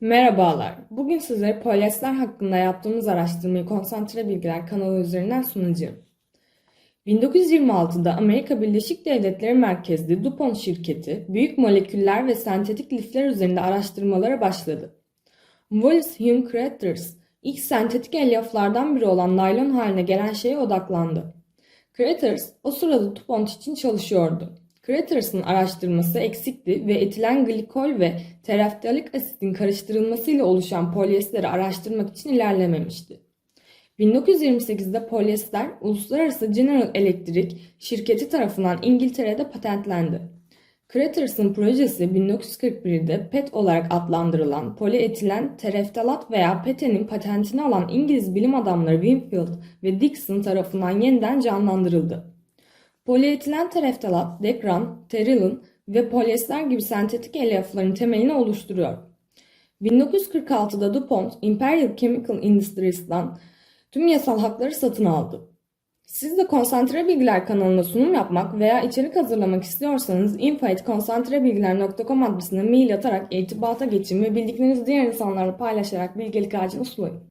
Merhabalar. Bugün size polyester hakkında yaptığımız araştırmayı Konsantre Bilgiler kanalı üzerinden sunacağım. 1926'da Amerika Birleşik Devletleri merkezli DuPont şirketi büyük moleküller ve sentetik lifler üzerinde araştırmalara başladı. Wallace Hume Craters ilk sentetik elyaflardan biri olan naylon haline gelen şeye odaklandı. Craters o sırada DuPont için çalışıyordu. Craters'ın araştırması eksikti ve etilen glikol ve tereftalik asitin karıştırılmasıyla oluşan polyesteri araştırmak için ilerlememişti. 1928'de polyester Uluslararası General Electric şirketi tarafından İngiltere'de patentlendi. Craters'ın projesi 1941'de PET olarak adlandırılan polietilen tereftalat veya PET'nin patentini alan İngiliz bilim adamları Winfield ve Dixon tarafından yeniden canlandırıldı. Polietilen tereftalat, dekran, terilin ve polyester gibi sentetik elyafların temelini oluşturuyor. 1946'da DuPont, Imperial Chemical Industries'dan tüm yasal hakları satın aldı. Siz de Konsantre Bilgiler kanalına sunum yapmak veya içerik hazırlamak istiyorsanız info.konsantrebilgiler.com adresine mail atarak irtibata geçin ve bildiklerinizi diğer insanlarla paylaşarak bilgelik ağacını sulayın.